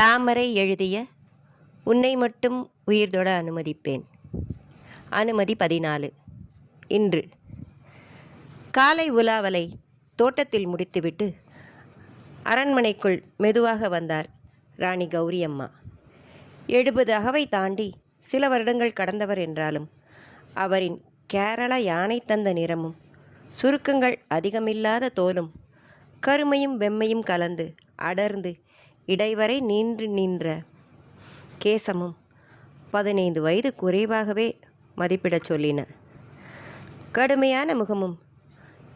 தாமரை எழுதிய உன்னை மட்டும் உயிர்தொட அனுமதிப்பேன். அனுமதி பதினாலு. இன்று. காலை உலாவலை தோட்டத்தில் முடித்துவிட்டு அரண்மனைக்குள் மெதுவாக வந்தார் ராணி கௌரி அம்மா எழுபது அகவை தாண்டி சில வருடங்கள் கடந்தவர் என்றாலும் அவரின் கேரள யானை தந்த நிறமும் சுருக்கங்கள் அதிகமில்லாத தோலும் கருமையும் வெம்மையும் கலந்து அடர்ந்து இடைவரை நின்று நின்ற கேசமும் பதினைந்து வயது குறைவாகவே மதிப்பிடச் சொல்லின. கடுமையான முகமும்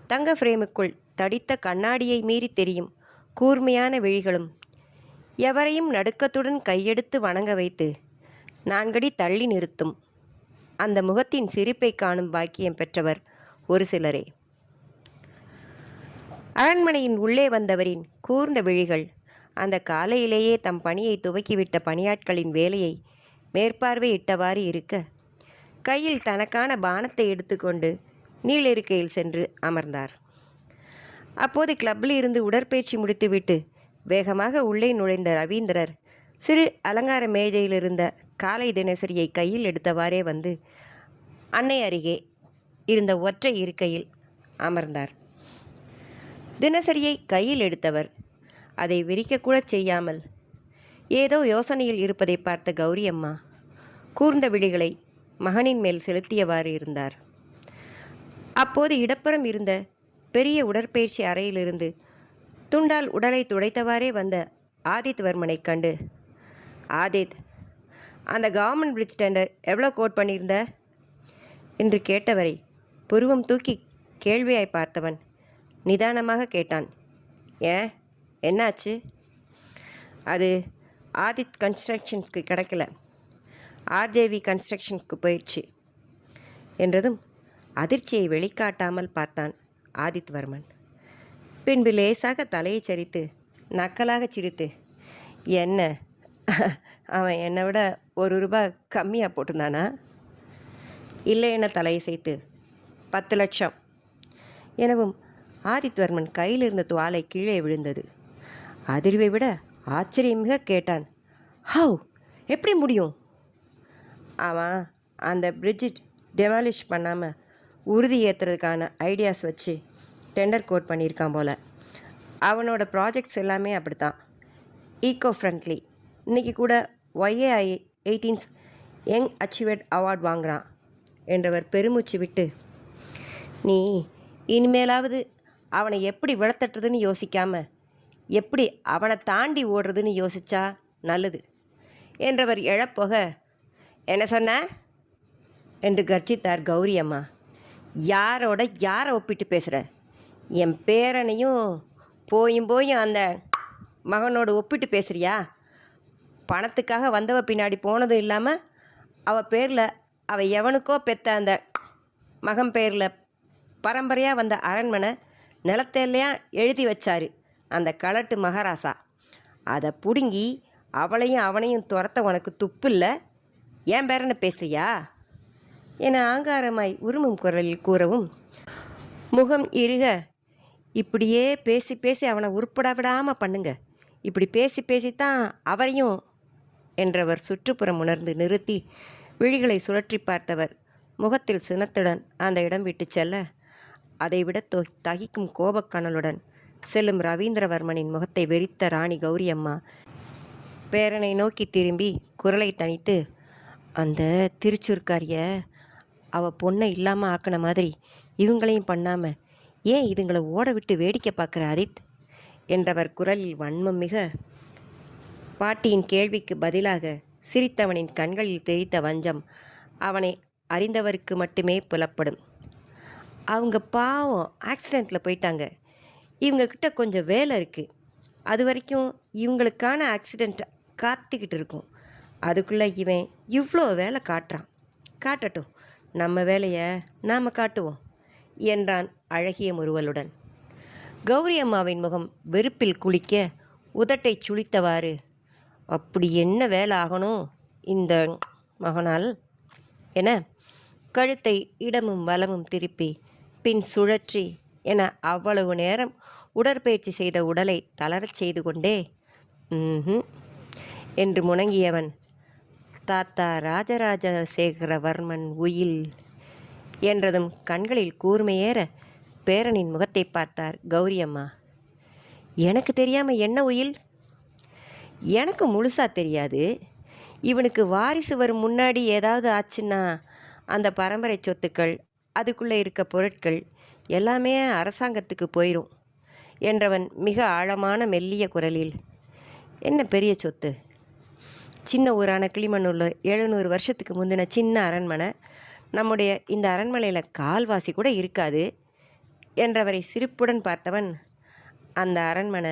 தங்க ஃப்ரேமுக்குள் தடித்த கண்ணாடியை மீறி தெரியும் கூர்மையான விழிகளும் எவரையும் நடுக்கத்துடன் கையெடுத்து வணங்க வைத்து நான்கடி தள்ளி நிறுத்தும். அந்த முகத்தின் சிரிப்பை காணும் பாக்கியம் பெற்றவர் ஒரு சிலரே. அரண்மனையின் உள்ளே வந்தவரின் கூர்ந்த விழிகள் அந்த காலையிலேயே தம் பணியை துவக்கிவிட்ட பணியாட்களின் வேலையை மேற்பார்வையிட்டவாறு இருக்க கையில் தனக்கான பானத்தை எடுத்துக்கொண்டு நீளிருக்கையில் சென்று அமர்ந்தார். அப்போது கிளப்பில் இருந்து உடற்பயிற்சி முடித்துவிட்டு வேகமாக உள்ளே நுழைந்த ரவீந்திரர் சிறு அலங்கார மேஜையில் இருந்த காலை தினசரியை கையில் எடுத்தவாறே வந்து அன்னை அருகே இருந்த ஒற்றை இருக்கையில் அமர்ந்தார். தினசரியை கையில் எடுத்தவர் அதை விரிக்கக்கூட செய்யாமல். ஏதோ யோசனையில் இருப்பதை பார்த்த கௌரி அம்மா கூர்ந்த விழிகளை மகனின் மேல் செலுத்தியவாறு இருந்தார். அப்போது இடப்புறம் இருந்த பெரிய உடற்பயிற்சி அறையிலிருந்து துண்டால் உடலை துடைத்தவாறே வந்த ஆதித்வர்மனைக் கண்டு ஆதித் அந்த கவர்மெண்ட் பிரிட்ஜ் டெண்டர் எவ்வளோ கோட் பண்ணியிருந்த? என்று கேட்டவரை புருவம் தூக்கி கேள்வியாய் பார்த்தவன் நிதானமாக கேட்டான். ஏன்? என்னாச்சு? அது ஆதித் கன்ஸ்ட்ரக்ஷன்ஸ்க்கு கிடைக்கல. ஆர்ஜேவி கன்ஸ்ட்ரக்ஷனுக்கு போயிடுச்சு என்றதும் அதிர்ச்சியை வெளிக்காட்டாமல் பார்த்தான் ஆதித்வர்மன் பின்பு லேசாக தலையை சரித்து நக்கலாக சிரித்து என்ன? அவன் என்னை விட ஒரு ரூபாய் கம்மியாக போட்டிருந்தானா? இல்லை என தலையை சேர்த்து பத்து லட்சம் எனவும் ஆதித்வர்மன் கையில் இருந்த துவாலை கீழே விழுந்தது. அதிர்வை விட ஆச்சரியமிக கேட்டான். ஹவ் எப்படி முடியும்? அவன் அந்த பிரிட்ஜ் டெமாலிஷ் பண்ணாமல் உறுதி ஏற்றுறதுக்கான ஐடியாஸ் வச்சு டெண்டர் கோட் பண்ணியிருக்கான் போல். அவனோட ப்ராஜெக்ட்ஸ் எல்லாமே அப்படித்தான். Eco friendly. இன்றைக்கி கூட Y A I eighteens young achievement award வாங்குகிறான் என்றவர் பெருமூச்சு விட்டு. நீ இனிமேலாவது அவனை எப்படி விளத்தட்டுறதுன்னு யோசிக்காமல் எப்படி அவனை தாண்டி ஓடுறதுன்னு யோசிச்சா நல்லது என்றவர் எழப்போக என்ன சொன்ன? என்று கர்ஜித்தார் கௌரி அம்மா. யாரோட யாரை ஒப்பிட்டு பேசுகிற என் பேரனையும் போயும் போயும் அந்த மகனோட ஒப்பிட்டு பேசுறியா? பணத்துக்காக வந்தவ பின்னாடி போனதும் இல்லாமல் அவள் பேரில் அவள் எவனுக்கோ பெத்த அந்த மகன் பேரில் பரம்பரையாக வந்த அரண்மனை நிலத்தையெல்லாம் எழுதி வச்சாரு. அந்த களட்டு மகாராசா. அதை பிடுங்கி அவளையும் அவனையும் துரத்த உனக்கு துப்பு இல்லை? ஏன் பேரனை பேசுறியா? என ஆங்காரமாய் உருமும் குரலில் கூறவும் முகம் இருக இப்படியே பேசி பேசி அவனை உருப்பட விடாமல் பண்ணுங்க. இப்படி பேசி பேசித்தான் அவரையும் என்றவர் சுற்றுப்புறம் உணர்ந்து நிறுத்தி விழிகளை சுழற்றி பார்த்தவர் முகத்தில் சினத்துடன் அந்த இடம் விட்டு செல்ல அதைவிட தொ தகிக்கும் கோபக்கணலுடன் செல்லும் ரவீந்திரவர்மனின் முகத்தை வெறித்த ராணி கௌரியம்மா பேரனை நோக்கி திரும்பி குரலை தணித்து அந்த திருச்சூர்காரிய அவ பொண்ணை இல்லாமல் ஆக்கின மாதிரி இவங்களையும் பண்ணாமல் ஏன் இதுங்களை ஓட விட்டு வேடிக்கை பார்க்குற அரித்? என்றவர் குரலில் வன்மம் மிக பாட்டியின் கேள்விக்கு பதிலாக சிரித்தவனின் கண்களில் தெரித்த வஞ்சம் அவனை அறிந்தவருக்கு மட்டுமே புலப்படும். அவங்க பாவம் ஆக்சிடெண்ட்டில் போயிட்டாங்க. இவங்கக்கிட்ட கொஞ்சம் வேலை இருக்குது அது வரைக்கும் இவங்களுக்கான ஆக்சிடெண்ட் காத்துக்கிட்டு இருக்கும். அதுக்குள்ளே இவன் இவ்வளோ வேலை காட்டுறான். காட்டட்டும். நம்ம வேலையை நாம் காட்டுவோம் என்றான் அழகிய முறுவலுடன் கௌரி அம்மாவின் முகம் வெறுப்பில் குளிக்க உதட்டை சுளித்தவாறு அப்படி என்ன வேலை ஆகணும் இந்த மகனால்? என கழுத்தை இடமும் வலமும் திருப்பி பின் சுழற்றி என அவ்வளவு நேரம் உடற்பயிற்சி செய்த உடலை தளரச் செய்து கொண்டே என்று முணங்கியவன் தாத்தா ராஜராஜசேகரவர்மன் உயில் என்றதும் கண்களில் கூர்மையேற பேரனின் முகத்தை பார்த்தார் கௌரியம்மா. எனக்கு தெரியாமல் என்ன உயில்? எனக்கு முழுசா தெரியாது. இவனுக்கு வாரிசு வரும் முன்னாடி ஏதாவது ஆச்சுன்னா அந்த பரம்பரை சொத்துக்கள் அதுக்குள்ளே இருக்க பொருட்கள் எல்லாமே அரசாங்கத்துக்கு போயிடும் என்றவன் மிக ஆழமான மெல்லிய குரலில் என்ன பெரிய சொத்து? சின்ன ஊரான கிளிமண்ணூரில் எழுநூறு வருஷத்துக்கு முந்தின சின்ன அரண்மனை நம்முடைய இந்த அரண்மனையில் கால்வாசி கூட இருக்காது என்றவரை சிரிப்புடன் பார்த்தவன் அந்த அரண்மனை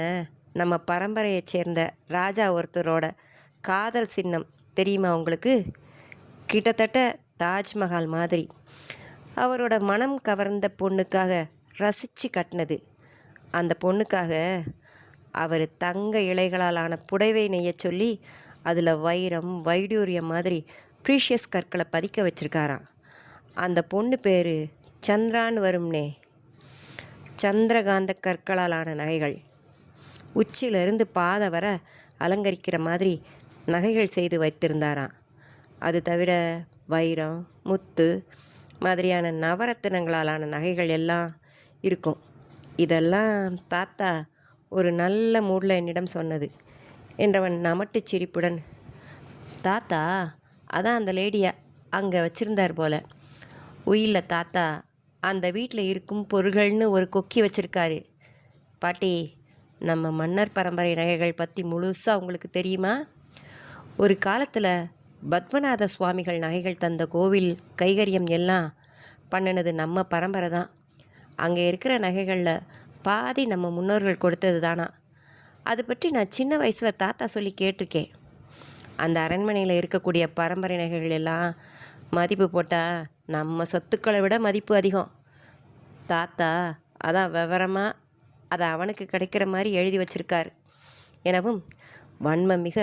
நம்ம பரம்பரையைச் சேர்ந்த ராஜா ஒருத்தரோட காதல் சின்னம் தெரியுமா உங்களுக்கு? கிட்டத்தட்ட தாஜ்மஹால் மாதிரி. அவரோட மனம் கவர்ந்த பொண்ணுக்காக ரசித்து கட்டினது. அந்த பொண்ணுக்காக அவர் தங்க இலைகளால் ஆன புடவை நெய்யச் சொல்லி அதில் வைரம் வைடூரியம் மாதிரி ப்ரீஷியஸ் கற்களை பதிக்க வச்சிருக்காராம். அந்த பொண்ணு பேர் சந்திரான்னு வரும்னே. சந்திரகாந்த கற்களாலான நகைகள். உச்சியிலிருந்து பாதை வர அலங்கரிக்கிற மாதிரி நகைகள் செய்து வைத்திருந்தாராம். அது தவிர வைரம் முத்து மாதிரியான நவரத்தினங்களாலான நகைகள் எல்லாம் இருக்கும். இதெல்லாம் தாத்தா ஒரு நல்ல மூடில் என்னிடம் சொன்னது. என்றவன் நமட்டு சிரிப்புடன் தாத்தா அதான் அந்த லேடியை அங்கே வச்சுருந்தார் போல. உயிரில் தாத்தா அந்த வீட்டில் இருக்கும் பொருள்கள்னு ஒரு கொக்கி வச்சுருக்காரு. பாட்டி நம்ம மன்னர் பரம்பரை நகைகள் பற்றி முழுசாக உங்களுக்கு தெரியுமா? ஒரு காலத்தில் பத்மநாத சுவாமிகள் நகைகள் தந்த கோவில் கைகரியம் எல்லாம் பண்ணினது நம்ம பரம்பரை தான். அங்கே இருக்கிற நகைகளில் பாதி நம்ம முன்னோர்கள் கொடுத்தது தானா? அது பற்றி நான் சின்ன வயசில் தாத்தா சொல்லி கேட்டிருக்கேன். அந்த அரண்மனையில் இருக்கக்கூடிய பரம்பரை நகைகள் எல்லாம் மதிப்பு போட்டால் நம்ம சொத்துக்களை விட மதிப்பு அதிகம். தாத்தா அதான் விவரமாக அதை அவனுக்கு கிடைக்கிற மாதிரி எழுதி வச்சிருக்கார். எனவும் வன்மம் மிக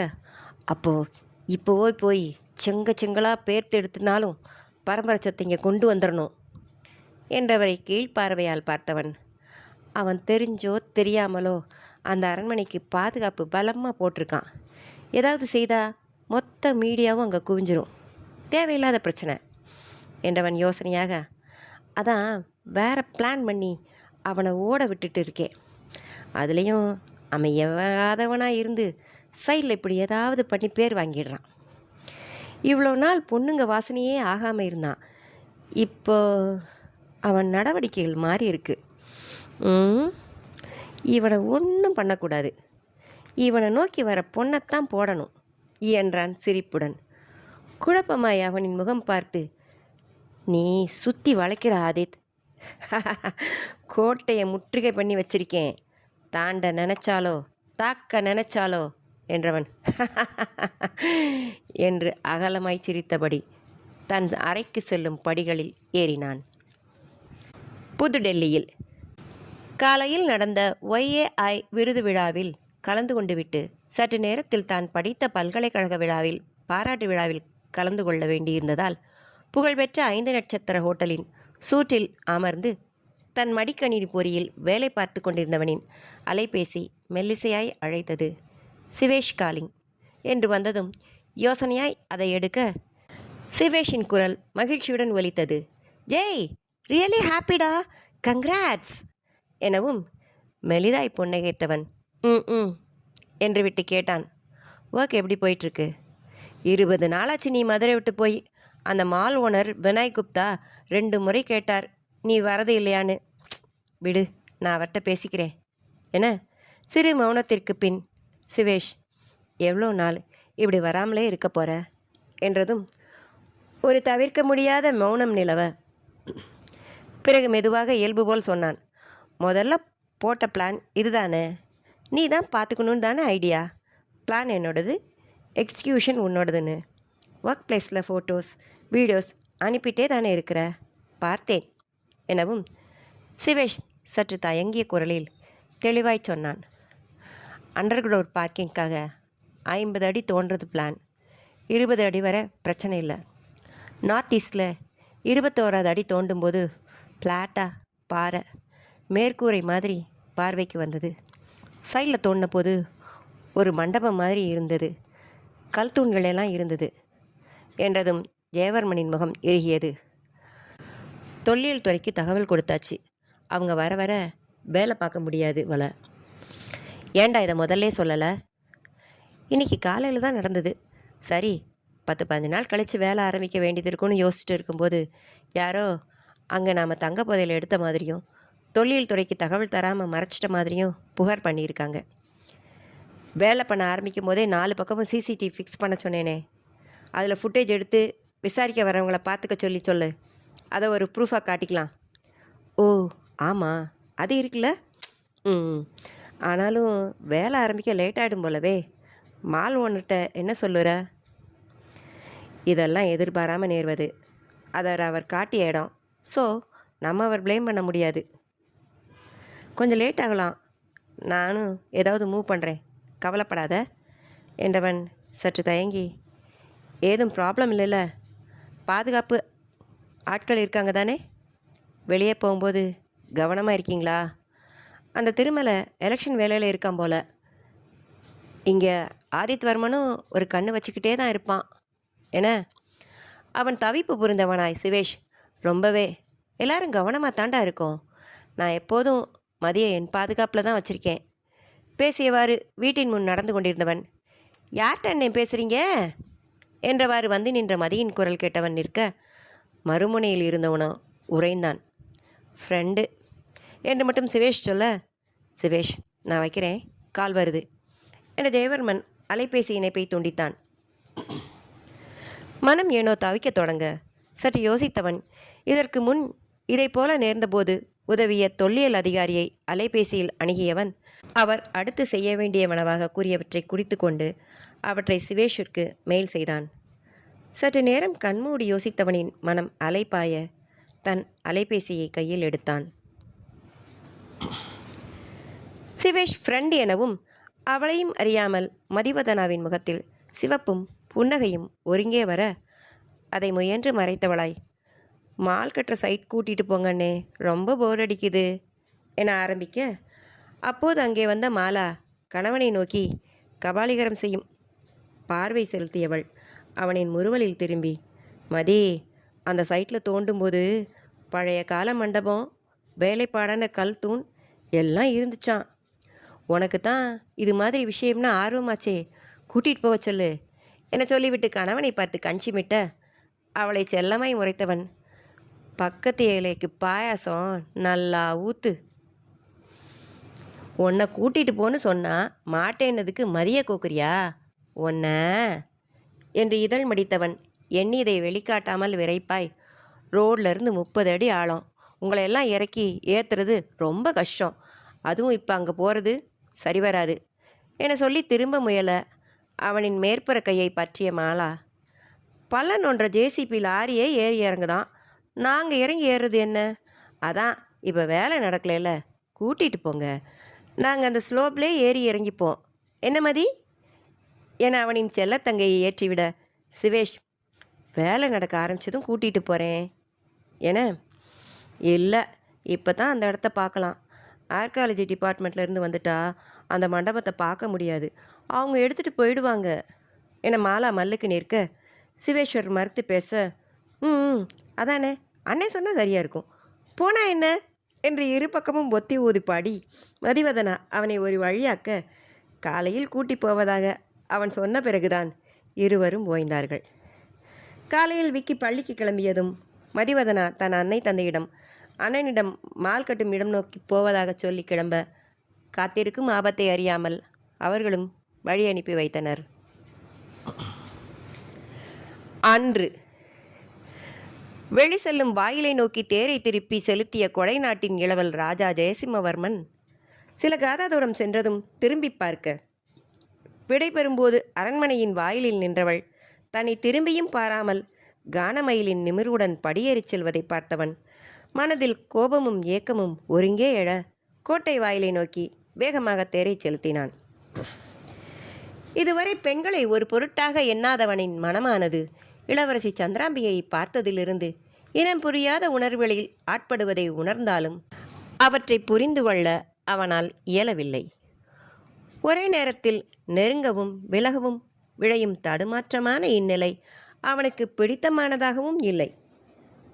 அப்போது இப்போவோ போய் செங்க செங்கலாக பேர்த்து எடுத்துனாலும் பரம்பரை சொத்தை இங்கே கொண்டு வந்துடணும் என்றவரை கீழ் பார்வையால் பார்த்தவன். அவன் தெரிஞ்சோ தெரியாமலோ அந்த அரண்மனைக்கு பாதுகாப்பு பலமாக போட்டிருக்கான். ஏதாவது செய்தால் மொத்த மீடியாவும் அங்கே குவிஞ்சிரும். தேவையில்லாத பிரச்சனை என்றவன் யோசனையாக அதான் வேற பிளான் பண்ணி அவனை ஓட விட்டுட்டு இருக்கேன். அதுலேயும் அமையாதவனாக இருந்து சைடில் இப்படி ஏதாவது பண்ணி பேர் வாங்கிடுறான். இவ்வளோ நாள் பொண்ணுங்க வாசனையே ஆகாமல் இருந்தான். இப்போ அவன் நடவடிக்கைகள் மாறி இருக்கு. இவனை ஒன்றும் பண்ணக்கூடாது. இவனை நோக்கி வர பொண்ணைத்தான் போடணும் என்றான் சிரிப்புடன். குழப்பமாய் அவனின் முகம் பார்த்து நீ சுற்றி வளைக்கிற ஆதித். கோட்டையை முற்றுகை பண்ணி வச்சிருக்கேன். தாண்ட நினச்சாலோ தாக்க நினச்சாலோ என்றவன். என்று அகலமாய் சிரித்தபடி தன் அறைக்கு செல்லும் படிகளில் ஏறினான். புதுடெல்லியில் காலையில் நடந்த ஒய்ஏஐ விருது விழாவில் கலந்து கொண்டுவிட்டு சற்று நேரத்தில் தான் படித்த பல்கலைக்கழக விழாவில் பாராட்டு விழாவில் கலந்து கொள்ள வேண்டியிருந்ததால் புகழ்பெற்ற ஐந்து நட்சத்திர ஹோட்டலின் சூட்டில் அமர்ந்து தன் மடிக்கணினி பொறியில் வேலை பார்த்து கொண்டிருந்தவனின் அலைபேசி மெல்லிசையாய் அழைத்தது. சிவேஷ் காலிங் என்று வந்ததும் யோசனையாய் அதை எடுக்க சிவேஷின் குரல் மகிழ்ச்சியுடன் ஒலித்தது. ஜெய் ரியலி ஹாப்பிடா கங்க்ராட்ஸ் எனவும் மெலிதாய் புன்னகைத்தவன் ம் ம் என்று விட்டு கேட்டான். ஒர்க் எப்படி போயிட்டுருக்கு? இருபது நாளாச்சு நீ மதுரை விட்டு போய். அந்த மால் ஓனர் வினாய் குப்தா ரெண்டு முறை கேட்டார். நீ வரது இல்லையான்னு. விடு நான் அவர்கிட்ட பேசிக்கிறேன். என்ன? சிறு மௌனத்திற்கு பின் சிவேஷ் எவ்வளோ நாள் இப்படி வராமலே இருக்க போற? என்றதும் ஒரு தவிர்க்க முடியாத மௌனம் நிலவ. பிறகு மெதுவாக இயல்பு போல் சொன்னான் முதல்ல போட்ட பிளான் இதுதானே? நீ தான் பார்த்துக்கணுன்னு தானே ஐடியா பிளான் என்னோடது? எக்ஸிக்யூஷன் உன்னோடதுன்னு. ஒர்க் பிளேஸில் ஃபோட்டோஸ் வீடியோஸ் அனுப்பிட்டே தானே இருக்கிற? பார்த்தேன். எனவும் சிவேஷ் சற்று தயங்கிய குரலில் தெளிவாய் சொன்னான் அண்டர் அண்டர்கிரவுண்ட் பார்க்கிங்க்காக ஐம்பது அடி தோன்றது பிளான் இருபது அடி வரை பிரச்சனை இல்லை. நார்த் ஈஸ்டில் இருபத்தோராது அடி தோண்டும்போது ஃப்ளாட்டாக பாறை மேற்கூரை மாதிரி பார்வைக்கு வந்தது. சைடில் தோண்டின போது ஒரு மண்டபம் மாதிரி இருந்தது. கல் தூண்கள் எல்லாம் இருந்தது என்றதும் ஜெயவர்மனின் முகம் இறுகியது. தொல்லியல் துறைக்கு தகவல் கொடுத்தாச்சு. அவங்க வர வர வேலை பார்க்க முடியாது வலை ஏன்டா இதை முதல்ல சொல்லலை? இன்னைக்கு காலையில் தான் நடந்தது. சரி பத்து பதினஞ்சு நாள் கழித்து வேலை ஆரம்பிக்க வேண்டியது இருக்கும்னு யோசிச்சுட்டு இருக்கும்போது யாரோ அங்கே நாம் தங்க புதையில் எடுத்த மாதிரியும் தொழில் துறைக்கு தகவல் தராமல் மறைச்சிட்ட மாதிரியும் புகார் பண்ணியிருக்காங்க. வேலை பண்ண ஆரம்பிக்கும் போதே நாலு பக்கமும் சிசிடிவி ஃபிக்ஸ் பண்ண சொன்னேனே. அதில் ஃபுட்டேஜ் எடுத்து விசாரிக்க வரவங்களை பார்த்துக்க சொல்லி சொல்லு. அதை ஒரு ப்ரூஃபாக காட்டிக்கலாம். ஓ ஆமாம் அது இருக்குல்ல? ம் ஆனாலும் வேலை ஆரம்பிக்க லேட் ஆகிடும் போலவே. மால் ஓனர்கிட்ட என்ன சொல்லுற? இதெல்லாம் எதிர்பாராமல் நேர்வது. அதை அவர் காட்டிய இடம். ஸோ நம்ம அவர் ப்ளேம் பண்ண முடியாது. கொஞ்சம் லேட் ஆகலாம். நானும் ஏதாவது மூவ் பண்ணுறேன் கவலைப்படாத. என்றவன் சற்று தயங்கி ஏதும் ப்ராப்ளம் இல்லைல்ல. பாதுகாப்பு ஆட்கள் இருக்காங்க தானே? வெளியே போகும்போது கவனமாக இருக்கீங்களா? அந்த திருமலை எலெக்ஷன் வேலையில் இருக்கான் போல். இங்கே ஆதித்வர்மனும் ஒரு கண்ணு வச்சுக்கிட்டே தான் இருப்பான். என்ன? அவன் தவிப்பு புரிந்தவனாய் சிவேஷ். ரொம்பவே. எல்லாரும் கவனமாக தாண்டா இருக்கும். நான் எப்போதும் மதிய என் பாதுகாப்பில் தான் வச்சுருக்கேன். பேசியவாறு வீட்டின் முன் நடந்து கொண்டிருந்தவன் யார்கிட்ட அண்ணே பேசுகிறீங்க என்றவாறு வந்து நின்ற மதியின் குரல் கேட்டவன் நிற்க மறுமுனையில் இருந்தவனோ உறைந்தான். ஃப்ரெண்டு என்று மட்டும் சிவேஷ் சொல்ல சிவேஷ் நான் வைக்கிறேன். கால் வருது. என்ற ஜெயவர்மன் அலைபேசி இணைப்பை துண்டித்தான். மனம் ஏனோ தவிக்கத் தொடங்க சற்று யோசித்தவன் இதற்கு முன் இதைப்போல நேர்ந்தபோது உதவிய தொல்லியல் அதிகாரியை அலைபேசியில் அணுகியவன் அவர் அடுத்து செய்ய வேண்டியவனவாக கூறியவற்றை குறித்து கொண்டு அவற்றை சிவேஷிற்கு மெயில் செய்தான். சற்று நேரம் கண்மூடி யோசித்தவனின் மனம் அலைப்பாய தன் அலைபேசியை கையில் எடுத்தான். சிவேஷ் ஃப்ரெண்ட் எனவும் அவளையும் அறியாமல் மதிவதனாவின் முகத்தில் சிவப்பும் புன்னகையும் ஒருங்கே வர அதை முயன்று மறைத்தவளாய் மால் கட்டுற சைட் கூட்டிகிட்டு போங்கண்ணே ரொம்ப போர் அடிக்குது என ஆரம்பிக்க அப்போது அங்கே வந்த மாலா கணவனை நோக்கி கபாலிகரம் செய்யும் பார்வை செலுத்தியவள் அவனின் முறுவலில் திரும்பி மதி அந்த சைட்டில் தோண்டும்போது பழைய கால மண்டபம் வேலைப்பாடான கல் தூண் எல்லாம் இருந்துச்சான் உனக்கு தான் இது மாதிரி விஷயம்னா ஆர்வமாச்சே. கூட்டிகிட்டு போக சொல்லு. என சொல்லிவிட்டு கணவனை பார்த்து கஞ்சிமிட்ட அவளை செல்லமாய் உரைத்தவன் பக்கத்து ஏழைக்கு பாயாசம் நல்லா ஊத்து. உன்னை கூட்டிகிட்டு போன்னு சொன்னால் மாட்டேன்னதுக்கு மதிய கோக்குறியா? உன்ன? என்று இதழ் மடித்தவன் எண்ணியதை வெளிக்காட்டாமல் விரைப்பாய். ரோட்லேருந்து முப்பது அடி ஆழம். உங்களையெல்லாம் இறக்கி ஏற்றுறது ரொம்ப கஷ்டம். அதுவும் இப்போ அங்கே போகிறது சரி வராது என சொல்லி திரும்ப முயல. அவனின் மேற்புற கையை பற்றிய மாலா பள்ளன் ஒன்ற ஜேசிபி லாரியே ஏறி இறங்குதான். நாங்கள் இறங்கி ஏறுறது என்ன? அதான் இப்போ வேலை நடக்கலைல்ல கூட்டிகிட்டு போங்க. நாங்கள் அந்த ஸ்லோப்லே ஏறி இறங்கிப்போம். என்ன மதி? என அவனின் செல்லத்தங்கையை ஏற்றிவிட சிவேஷ் வேலை நடக்க ஆரம்பித்ததும் கூட்டிகிட்டு போகிறேன் என இல்லை இப்போ தான் அந்த இடத்த பார்க்கலாம். ஆர்காலஜி டிபார்ட்மெண்ட்லேருந்து வந்துட்டா அந்த மண்டபத்தை பார்க்க முடியாது. அவங்க எடுத்துகிட்டு போயிடுவாங்க. என மாலா மல்லுக்கு நிற்க சிவேஸ்வர் மறுத்து பேச. ம் அதானே? அண்ணே சொன்னால் சரியாக இருக்கும். போனா என்ன? என்று இரு பக்கமும் பொத்தி ஊதுப்பாடி பாடி மதிவதனா அவனை ஒரு வழியாக்க காலையில் கூட்டி போவதாக அவன் சொன்ன பிறகுதான் இருவரும் ஓய்ந்தார்கள். காலையில் விக்கி பள்ளிக்கு கிளம்பியதும் மதிவதனா தன் அன்னை தந்தையிடம் அண்ணனிடம் மால் கட்டும் இடம் நோக்கி போவதாகச் சொல்லி கிளம்ப காத்திருக்கும் ஆபத்தை அறியாமல் அவர்களும் வழி அனுப்பி வைத்தனர். அன்று வெளி செல்லும் வாயிலை நோக்கி தேரை திருப்பி செலுத்திய கொடை நாட்டின் இளவல் ராஜா ஜெயசிம்மவர்மன் சில காதா தூரம் சென்றதும் திரும்பி பார்க்க. விடைபெறும்போது அரண்மனையின் வாயிலில் நின்றவள் தன்னை திரும்பியும் பாராமல் கானமயிலின் நிமிர்வுடன் படியேறிச் செல்வதை பார்த்தவன் மனதில் கோபமும் ஏக்கமும் ஒருங்கே எழ கோட்டை வாயிலை நோக்கி வேகமாக தேரை செலுத்தினான். இதுவரை பெண்களை ஒரு பொருட்டாக எண்ணாதவனின் மனமானது இளவரசி சந்திராம்பிகையை பார்த்ததிலிருந்து இனம் புரியாத உணர்வுகளில் ஆட்படுவதை உணர்ந்தாலும் அவற்றை புரிந்து கொள்ள அவனால் இயலவில்லை. ஒரே நேரத்தில் நெருங்கவும் விலகவும் விழையும் தடுமாற்றமான இந்நிலை அவனுக்கு பிடித்தமானதாகவும் இல்லை.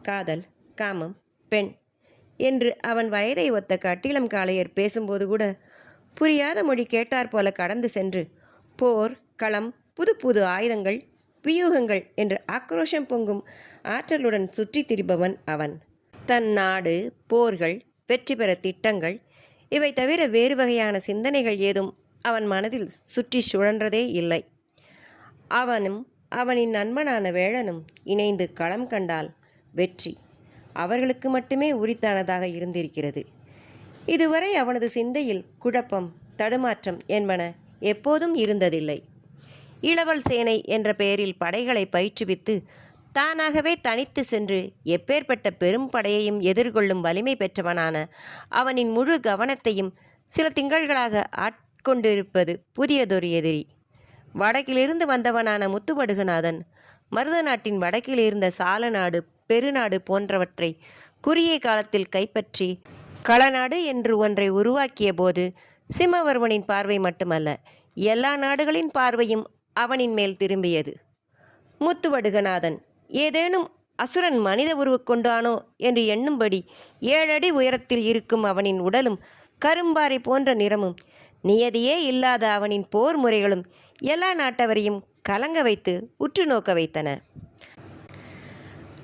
காதல் காமம் பெண். என்று அவன் வயதை ஒத்த கட்டிளம் காளையர் பேசும்போது கூட புரியாத மொழி கேட்டார் போல கடந்து சென்று போர் களம் புது புது ஆயுதங்கள் வியூகங்கள் என்று ஆக்ரோஷம் பொங்கும் ஆற்றலுடன் சுற்றி திரிபவன் அவன். தன் நாடு போர்கள் வெற்றி பெற திட்டங்கள் இவை தவிர வேறு வகையான சிந்தனைகள் ஏதும் அவன் மனதில் சுற்றி சுழன்றதே இல்லை. அவனும் அவனின் நண்பனான வேழனும் இணைந்து களம் கண்டால் வெற்றி. அவர்களுக்கு மட்டுமே உரித்தானதாக இருந்திருக்கிறது. இதுவரை அவனது சிந்தையில் குழப்பம் தடுமாற்றம் என்பன எப்போதும் இருந்ததில்லை. இளவல் சேனை என்ற பெயரில் படைகளை பயிற்றுவித்து தானாகவே தனித்து சென்று எப்பேற்பட்ட பெரும் படையையும் எதிர்கொள்ளும் வலிமை பெற்றவனான அவனின் முழு கவனத்தையும் சில திங்கள்களாக ஆட்கொண்டிருப்பது புதியதொரு எதிரி. வடக்கிலிருந்து வந்தவனான முத்துவடுகநாதன் மருத நாட்டின் வடக்கில் இருந்த சாலநாடு பெருநாடு போன்றவற்றை குறுகிய காலத்தில் கைப்பற்றி களநாடு என்று ஒன்றை உருவாக்கிய போது சிம்மவர்மனின் பார்வை மட்டுமல்ல எல்லா நாடுகளின் பார்வையும் அவனின் மேல் திரும்பியது. முத்துவடுகநாதன் ஏதேனும் அசுரன் மனித உருவக்கொண்டானோ என்று எண்ணும்படி ஏழடி உயரத்தில் இருக்கும் அவனின் உடலும் கரும்பாறை போன்ற நிறமும் நியதியே இல்லாத அவனின் போர் முறைகளும் எல்லா நாட்டவரையும் கலங்க வைத்து உற்று நோக்க வைத்தன.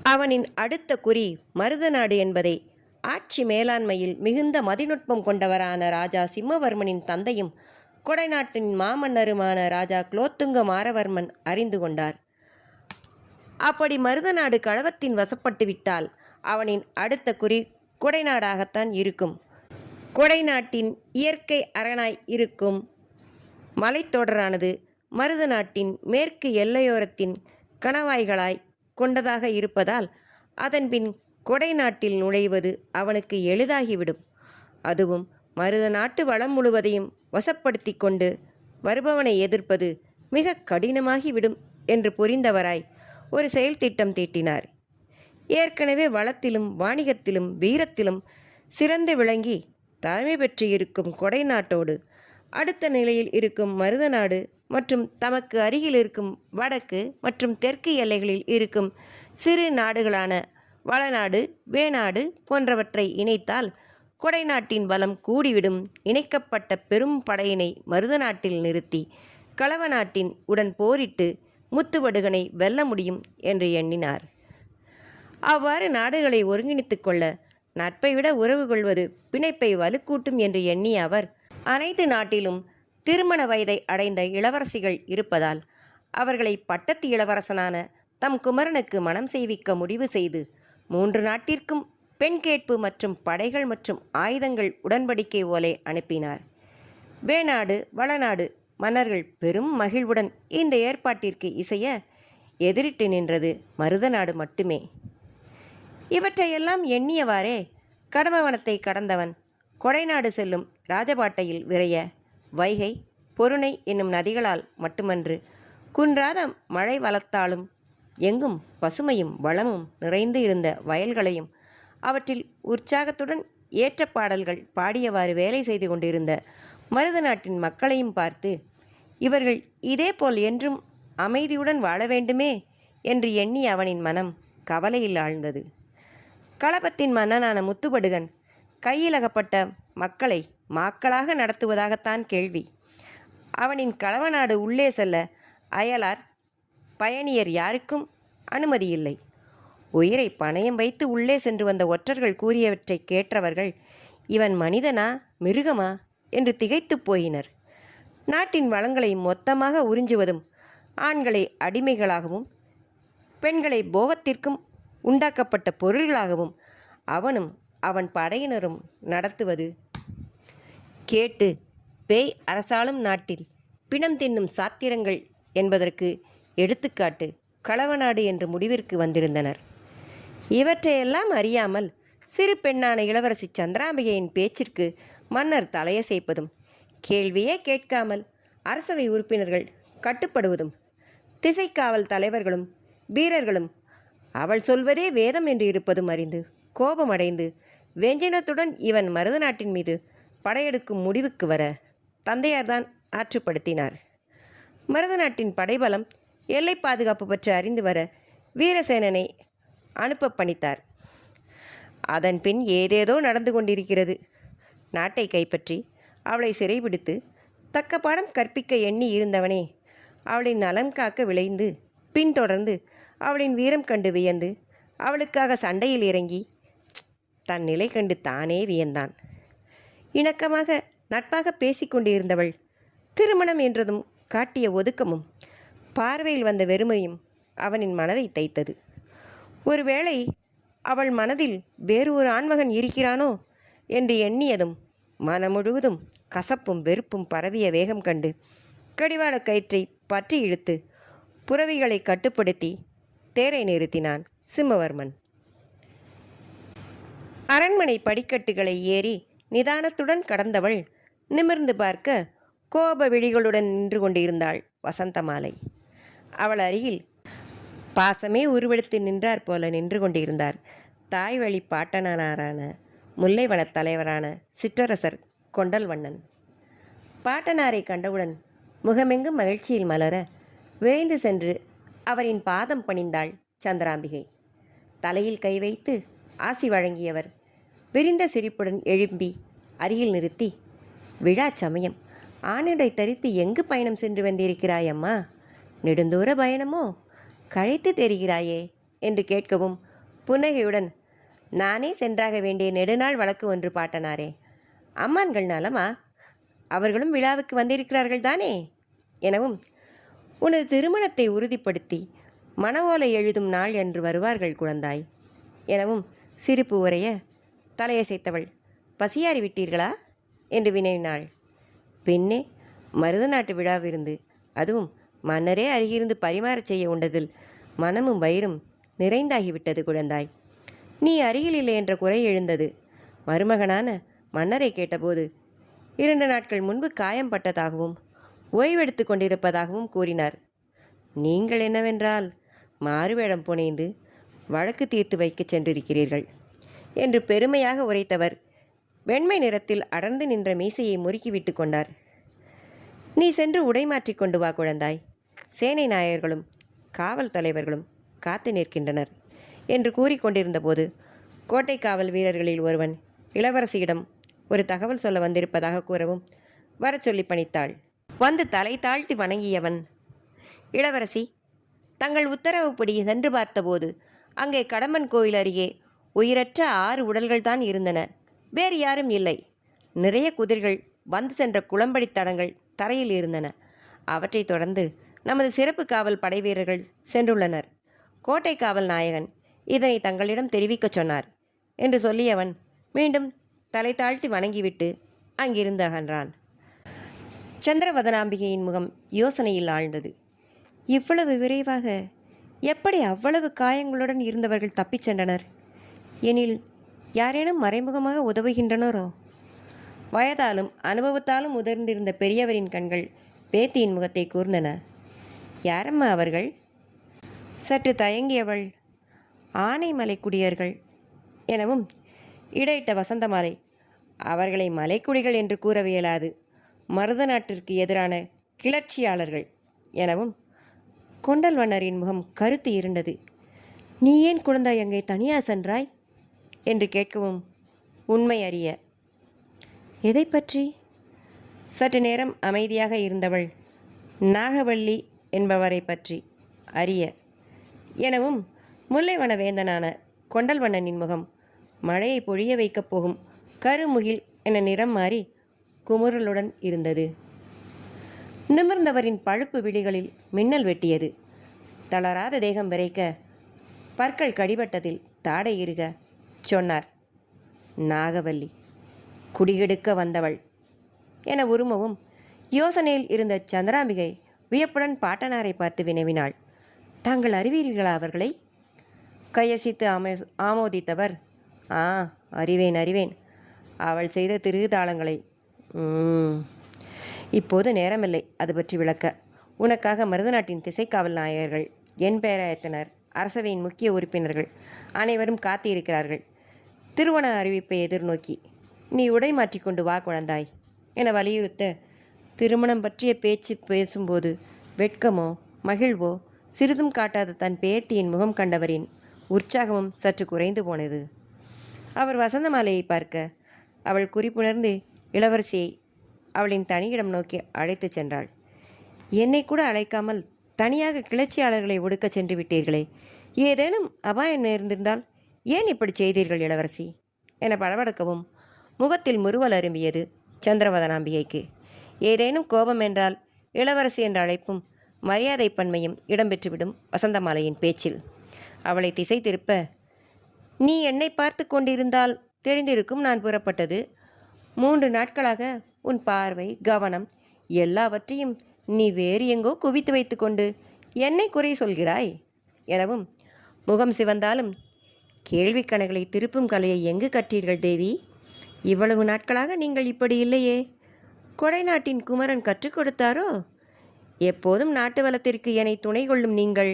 அவனின் அடுத்த குறி மருதநாடு என்பதை. ஆட்சி மேலாண்மையில் மிகுந்த மதிநுட்பம் கொண்டவரான ராஜா சிம்மவர்மனின் தந்தையும் கொடைநாட்டின் மாமன்னருமான ராஜா குலோத்துங்க மாரவர்மன் அறிந்து கொண்டார். அப்படி மருதநாடு களவத்தின் வசப்பட்டு விட்டால் அவனின் அடுத்த குறி கொடைநாடாகத்தான் இருக்கும். கொடைநாட்டின் இயற்கை அரணாய் இருக்கும் மலைத்தொடரானது மருத நாட்டின் மேற்கு எல்லையோரத்தின் கணவாய்களாய் கொண்டதாக இருப்பதால் அதன்பின் கொடை நாட்டில் நுழைவது அவனுக்கு எளிதாகிவிடும். அதுவும் மருத நாட்டு வளம் முழுவதையும் வசப்படுத்தி கொண்டு வருபவனை எதிர்ப்பது மிக கடினமாகிவிடும் என்று புரிந்தவராய் ஒரு செயல் திட்டம் தீட்டினார். ஏற்கனவே வளத்திலும் வாணிகத்திலும் வீரத்திலும் சிறந்து விளங்கி தலைமை பெற்று இருக்கும் கொடை நாட்டோடு அடுத்த நிலையில் இருக்கும் மருதநாடு மற்றும் தமக்கு அருகில் இருக்கும் வடக்கு மற்றும் தெற்கு எல்லைகளில் இருக்கும் சிறு நாடுகளான வளநாடு வேநாடு போன்றவற்றை இணைத்தால் கொடைநாட்டின் பலம் கூடிவிடும். இணைக்கப்பட்ட பெரும் படையினை மருதநாட்டில் நிறுத்தி களவநாட்டின் உடன் போரிட்டு முத்துவடுகனை வெல்ல முடியும் என்று எண்ணினார். அவ்வாறு நாடுகளை ஒருங்கிணைத்து கொள்ள நட்பை விட உறவு கொள்வது பிணைப்பை வலுக்கூட்டும் என்று எண்ணிய அவர் அனைத்து நாட்டிலும் திருமண வயதை அடைந்த இளவரசிகள் இருப்பதால் அவர்களை பட்டத்து இளவரசனான தம் குமரனுக்கு மனம் செய்விக்க முடிவு செய்து மூன்று நாட்டிற்கும் பெண் கேட்பு மற்றும் படைகள் மற்றும் ஆயுதங்கள் உடன்படிக்கை ஓலை அனுப்பினார். வேணாடு வளநாடு மன்னர்கள் பெரும் மகிழ்வுடன் இந்த ஏற்பாட்டிற்கு இசைய எதிரிட்டு நின்றது மருத நாடு மட்டுமே. இவற்றையெல்லாம் எண்ணியவாறே கடமவனத்தை கடந்தவன் கொடைநாடு செல்லும் ராஜபாட்டையில் விரைய வைகை பொருணை என்னும் நதிகளால் மட்டுமன்று குன்றாத மழை வளர்த்தாலும் எங்கும் பசுமையும் வளமும் நிறைந்து இருந்த வயல்களையும் அவற்றில் உற்சாகத்துடன் ஏற்ற பாடல்கள் பாடியவாறு வேலை செய்து கொண்டிருந்த மருத நாட்டின் மக்களையும் பார்த்து இவர்கள் இதேபோல் என்றும் அமைதியுடன் வாழ வேண்டுமே? என்று எண்ணி அவனின் மனம் கவலையில் ஆழ்ந்தது. களபத்தின் மன்னனான முத்துபடுகன் கையிலகப்பட்ட மக்களை மாக்களாக நடத்துவதாகத்தான் கேள்வி. அவனின் களவநாடு உள்ளே செல்ல அயலார் பயணியர் யாருக்கும் அனுமதி இல்லை உயிரை பணயம் வைத்து உள்ளே சென்று வந்த ஒற்றர்கள் கூறியவற்றை கேட்டவர்கள் இவன் மனிதனா மிருகமா? என்று திகைத்துப் போயினர். நாட்டின் வளங்களை மொத்தமாக உறிஞ்சுவதும் ஆண்களை அடிமைகளாகவும் பெண்களை போகத்திற்கும் உண்டாக்கப்பட்ட பொருள்களாகவும் அவனும் அவன் படையினரும் நடத்துவது கேட்டு பேய் அரசாளும் நாட்டில் பிணம் தின்னும் சாத்திரங்கள் என்பதற்கு எடுத்துக்காட்டு களவநாடு என்ற முடிவிற்கு வந்திருந்தனர். இவற்றையெல்லாம் அறியாமல் சிறு பெண்ணான இளவரசி சந்திராம்பிகையின் பேச்சிற்கு மன்னர் தலையசைப்பதும் கேள்வியே கேட்காமல் அரசவை உறுப்பினர்கள் கட்டுப்படுவதும் திசைக்காவல் தலைவர்களும் வீரர்களும் அவள் சொல்வதே வேதம் என்று இருப்பதும் அறிந்து கோபமடைந்து வெஞ்சனத்துடன் இவன் மருத நாட்டின் மீது படையெடுக்கும் முடிவுக்கு வர தந்தையார்தான் ஆற்றுப்படுத்தினார். மருத நாட்டின் படைபலம் எல்லை பாதுகாப்பு பற்றி அறிந்து வர வீரசேனனை அனுப்ப பணித்தார். அதன் பின் ஏதேதோ நடந்து கொண்டிருக்கிறது. நாட்டை கைப்பற்றி அவளை சிறைபிடித்து தக்க பாடம் கற்பிக்க எண்ணி இருந்தவனே அவளின் நலம் காக்க விளைந்து பின்தொடர்ந்து அவளின் வீரம் கண்டு வியந்து அவளுக்காக சண்டையில் இறங்கி தன் நிலை கண்டு தானே வியந்தான். இணக்கமாக நட்பாக பேசிக்கொண்டிருந்தவள் திருமணம் என்றதும் காட்டிய ஒதுக்கமும் பார்வையில் வந்த வெறுமையும் அவனின் மனதை தைத்தது. ஒருவேளை அவள் மனதில் வேறு ஒரு ஆண்மகன் இருக்கிறானோ என்று எண்ணியதும் மனம் முழுவதும் கசப்பும் வெறுப்பும் பரவிய வேகம் கண்டு கடிவாள கயிற்றை பற்றி இழுத்து புறவிகளை கட்டுப்படுத்தி தேரை நிறுத்தினான் சிம்மவர்மன். அரண்மனை படிக்கட்டுகளை ஏறி நிதானத்துடன் கடந்தவள் நிமிர்ந்து பார்க்க கோப விழிகளுடன் நின்று கொண்டிருந்தாள் வசந்தமாலை. அவள் அருகில் பாசமே உருவெடுத்து நின்றார் போல நின்று கொண்டிருந்தார். தாய் வழி பாட்டனாரான முல்லைவனத் தலைவரான சிற்றரசர் கொண்டல்வண்ணன். பாட்டனாரை கண்டவுடன் முகமெங்கும் மகிழ்ச்சியில் மலர விரைந்து சென்று அவரின் பாதம் பணிந்தாள் சந்திராம்பிகை. தலையில் கை வைத்து ஆசி வழங்கியவர் விரிந்த சிரிப்புடன் எழும்பி அருகில் நிறுத்தி விழா சமயம். ஆணிடை தரித்து எங்கு பயணம் சென்று வந்திருக்கிறாய் அம்மா? நெடுந்தூர பயணமோ? கழைத்து தெரிகிறாயே? என்று கேட்கவும் புன்னகையுடன் நானே சென்றாக வேண்டிய நெடுநாள் வழக்கு ஒன்று பாட்டனாரே. அம்மான்கள் நலமா? அவர்களும் விழாவுக்கு வந்திருக்கிறார்கள் தானே? எனவும் உனது திருமணத்தை உறுதிப்படுத்தி மனவோலை எழுதும் நாள் என்று வருவார்கள் குழந்தாய். எனவும் சிரிப்பு உரைய தலையசைத்தவள் பசியாறி விட்டீர்களா? என்று வினவினாள். பெண்ணே மருத நாட்டு விழாவிருந்து அதுவும் மன்னரே அருகிருந்து பரிமாறச் செய்ய உண்டதில் மனமும் வயிறும் நிறைந்தாகிவிட்டது குழந்தாய். நீ அருகில் இல்லை என்ற குறை எழுந்தது. மருமகனான மன்னரை கேட்டபோது இரண்டு நாட்கள் முன்பு காயம் பட்டதாகவும் ஓய்வெடுத்து கொண்டிருப்பதாகவும் கூறினார். நீங்கள் என்னவென்றால் மாறுவேடம் புனைந்து வழக்கு தீர்த்து வைக்கச் சென்றிருக்கிறீர்கள். என்று பெருமையாக உரைத்தவர். வெண்மை நிறத்தில் அடர்ந்து நின்ற மீசையை முறுக்கிவிட்டு கொண்டார். நீ சென்று உடை மாற்றிக் கொண்டு வா குழந்தாய். சேனை நாயர்களும் காவல் தலைவர்களும் காத்து நிற்கின்றனர் என்று கூறிக்கொண்டிருந்தபோது கோட்டை காவல் வீரர்களில் ஒருவன் இளவரசியிடம் ஒரு தகவல் சொல்ல வந்திருப்பதாக கூறவும் வரச் சொல்லி பணித்தாள். வந்து தலை தாழ்த்தி வணங்கியவன் இளவரசி தங்கள் உத்தரவுப்படி சென்று பார்த்தபோது அங்கே கடம்பன் கோயில் அருகே உயிரற்ற ஆறு உடல்கள்தான் இருந்தன. வேறு யாரும் இல்லை. நிறைய குதிர்கள் வந்து சென்ற குளம்படி தடங்கள் தரையில் இருந்தன. அவற்றைத் தொடர்ந்து நமது சிறப்பு காவல் படை வீரர்கள் சென்றுள்ளனர். கோட்டை காவல் நாயகன் இதனை தங்களிடம் தெரிவிக்கச் சொன்னார் என்று சொல்லியவன் மீண்டும் தலை தாழ்த்தி வணங்கிவிட்டு அங்கிருந்து அகன்றான். சந்திரவதனாம்பிகையின் முகம் யோசனையில் ஆழ்ந்தது. இவ்வளவு விரைவாக எப்படி அவ்வளவு காயங்களுடன் இருந்தவர்கள் தப்பிச் சென்றனர்? எனில் யாரேனும் மறைமுகமாக உதவுகின்றனரோ? வயதாலும் அனுபவத்தாலும் உதிர்ந்திருந்த பெரியவரின் கண்கள் பேத்தியின் முகத்தை கூர்ந்தன. யாரம்மா அவர்கள்? சற்று தயங்கியவள் ஆனைமலை குடியர்கள் எனவும் இடையிட்ட வசந்தமாலை அவர்களை மலைக்குடிகள் என்று கூறவியலாது மருத நாட்டிற்கு எதிரான கிளர்ச்சியாளர்கள் எனவும் கொண்டல்வண்ணரின் முகம் கருத்து இருந்தது. நீ ஏன் குழந்தாய் அங்கே தனியா சென்றாய்? என்று கேட்கவும் உண்மை அறிய. எதை பற்றி? சற்று நேரம் அமைதியாக இருந்தவள். நாகவள்ளி என்பவரை பற்றி அறிய. எனவும் முல்லைவன வேந்தனான கொண்டல்வண்ணனின் முகம் மழையை பொழிய வைக்கப் போகும் கருமுகில் என நிறம் மாறி குமுறலுடன் இருந்தது. நிமிர்ந்தவரின் பழுப்பு விழிகளில் மின்னல் வெட்டியது. தளராத தேகம் விரைக்க பற்கள் கடிபட்டதில் தாடை இருக. சொன்னார். நாகவல்லி குடிகெடுக்க வந்தவள் என உருமவும் யோசனையில் இருந்த சந்திராம்பிகை வியப்புடன் பாட்டனாரை பார்த்து வினவினாள். தாங்கள் அறிவீர்களா அவர்களை? கையசித்து ஆமோ ஆமோதித்தவர். ஆ அறிவேன் அறிவேன். அவள் செய்த திருதாளங்களை. இப்போது நேரமில்லை அது பற்றி விளக்க. உனக்காக மருதநாட்டின் திசைக்காவல் நாயகர்கள் என் பேராயத்தினர் அரசவையின் முக்கிய உறுப்பினர்கள் அனைவரும் காத்திருக்கிறார்கள். திருமண அறிவிப்பை எதிர்நோக்கி நீ உடை மாற்றிக்கொண்டு வா குழந்தாய் என வலியுறுத்த திருமணம் பற்றிய பேச்சு பேசும்போது வெட்கமோ மகிழ்வோ சிறிதும் காட்டாத தன் பேர்த்தியின் முகம் கண்டவரின் உற்சாகமும் சற்று குறைந்து போனது. அவர் வசந்தமாலையை பார்க்க அவள் குறிப்புணர்ந்து இளவரசியை அவளின் தனியிடம் நோக்கி அழைத்துச் சென்றாள். என்னை கூட அழைக்காமல் தனியாக கிளர்ச்சியாளர்களை ஒடுக்கச் சென்று விட்டீர்களே. ஏதேனும் அபாயம் நேர்ந்திருந்தால் ஏன் இப்படி செய்தீர்கள் இளவரசி? என படபடக்கவும் முகத்தில் முறுவல் அரும்பியது சந்திரவதனாம்பிகைக்கு. ஏதேனும் கோபம் என்றால் இளவரசி என்ற அழைப்பும் மரியாதை பன்மையும் இடம்பெற்றுவிடும் வசந்தமாலையின் பேச்சில். அவளை திசை திருப்ப நீ என்னை பார்த்து கொண்டிருந்தால் தெரிந்திருக்கும் நான் புறப்பட்டது. மூன்று நாட்களாக உன் பார்வை கவனம் எல்லாவற்றையும் நீ வேறு எங்கோ குவித்து வைத்துக்கொண்டு என்னை குறை சொல்கிறாய்? எனவும் முகம் சிவந்தாலும் கேள்வி கணகளை திருப்பும் கலையை எங்கு கற்றீர்கள் தேவி? இவ்வளவு நாட்களாக நீங்கள் இப்படி இல்லையே. கொடை நாட்டின் குமரன் கற்றுக் கொடுத்தாரோ? எப்போதும் நாட்டு வளத்திற்கு என்னை துணை கொள்ளும் நீங்கள்.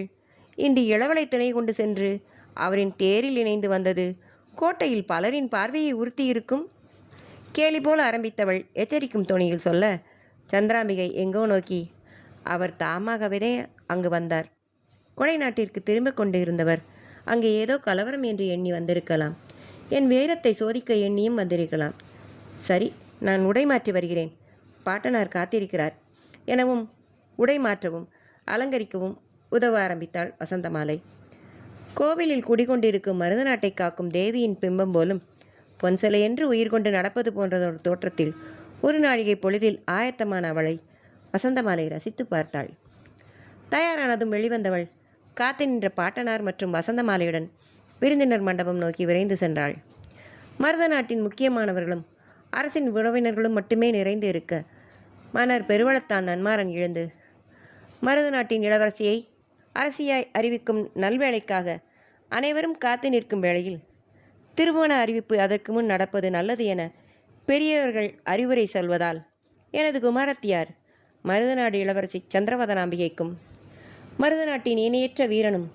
இன்று இளவலை துணை கொண்டு சென்று அவரின் தேரில் இணைந்து வந்தது கோட்டையில் பலரின் பார்வையை உறுத்தியிருக்கும். கேலி போல் ஆரம்பித்தவள் எச்சரிக்கும் துணியில் சொல்ல சந்திராம்பிகை எங்கோ நோக்கி அவர் தாமாகவே அங்கு வந்தார். கொடை நாட்டிற்கு திரும்ப கொண்டு இருந்தவர் அங்கே ஏதோ கலவரம் என்று எண்ணி வந்திருக்கலாம். என் வேரத்தை சோதிக்க எண்ணியும் வந்திருக்கலாம். சரி நான் உடை மாற்றி வருகிறேன். பாட்டனார் காத்திருக்கிறார். எனவும் உடை மாற்றவும் அலங்கரிக்கவும் உதவ ஆரம்பித்தாள் வசந்தமாலை. கோவிலில் குடிகொண்டிருக்கும் மருத நாட்டை காக்கும் தேவியின் பிம்பம் போலும் பொன்சலையென்று உயிர் கொண்டு நடப்பது போன்றதொரு தோற்றத்தில் ஒரு நாழிகை பொழுதில் ஆயத்தமான அவளை வசந்தமாலை ரசித்து பார்த்தாள். தயாரானதும் வெளிவந்தவள் காத்து நின்ற பாட்டனார் மற்றும் வசந்தமாலையுடன் விருந்தினர் மண்டபம் நோக்கி விரைந்து சென்றாள். மருத நாட்டின் முக்கியமானவர்களும் அரசின் உறவினர்களும் மட்டுமே நிறைந்து இருக்க மன்னர் பெருவளத்தான் நன்மாறன் எழுந்து மருத நாட்டின் இளவரசியை அரசியாய் அறிவிக்கும் நல்வேளைக்காக அனைவரும் காத்து நிற்கும் வேளையில் திருமண அறிவிப்பு அதற்கு முன் நடப்பது நல்லது என பெரியவர்கள் அறிவுரை சொல்வதால் எனது குமாரத்தியார் மருதநாடு இளவரசி சந்திரவதனாம்பிகைக்கும் மருதநாட்டின் இணையற்ற வீரனும்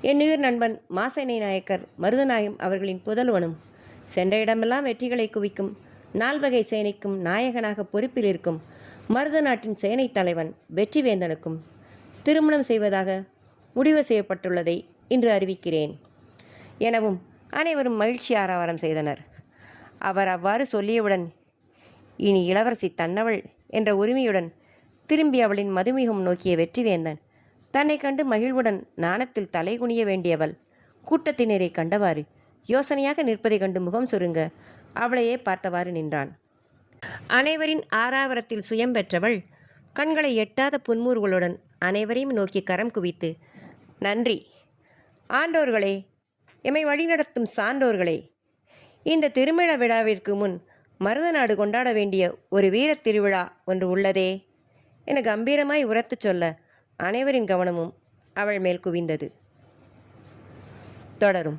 என்னுயிர் நண்பன் மாசனை நாயக்கர் மருதநாயம் அவர்களின் புதல்வனும் சென்ற இடமெல்லாம் வெற்றிகளை குவிக்கும் நால்வகை சேனைக்கும் நாயகனாக பொறுப்பில் இருக்கும் மருத நாட்டின் சேனைத் தலைவன் வெற்றிவேந்தனுக்கும் திருமணம் செய்வதாக முடிவு செய்யப்பட்டுள்ளதை இன்று அறிவிக்கிறேன். எனவும் அனைவரும் மகிழ்ச்சி ஆரவாரம் செய்தனர். அவர் அவ்வாறு சொல்லியவுடன் இனி இளவரசி தன்னவள் என்ற உரிமையுடன் திரும்பி அவளின் மதுமிகம் நோக்கிய வெற்றிவேந்தன் தன்னை கண்டு மகிழ்வுடன் நாணத்தில் தலைகுனிய வேண்டியவள். கூட்டத்தினரை கண்டவாறு யோசனையாக நிற்பதைக் கண்டு முகம் சுருங்க அவளையே பார்த்தவாறு நின்றான். அனைவரின் ஆராவரத்தில் சுயம் பெற்றவள் கண்களை எட்டாத புன்மூர்களுடன் அனைவரையும் நோக்கி கரம் குவித்து நன்றி. ஆண்டோர்களே எம்மை வழிநடத்தும் சான்றோர்களே இந்த திருமண விழாவிற்கு முன் மருதநாடு கொண்டாட வேண்டிய ஒரு வீரத் திருவிழா ஒன்று உள்ளதே என கம்பீரமாய் உரத்துச் சொல்ல அனைவரின் கவனமும் அவள் மேல் குவிந்தது. தொடரும்.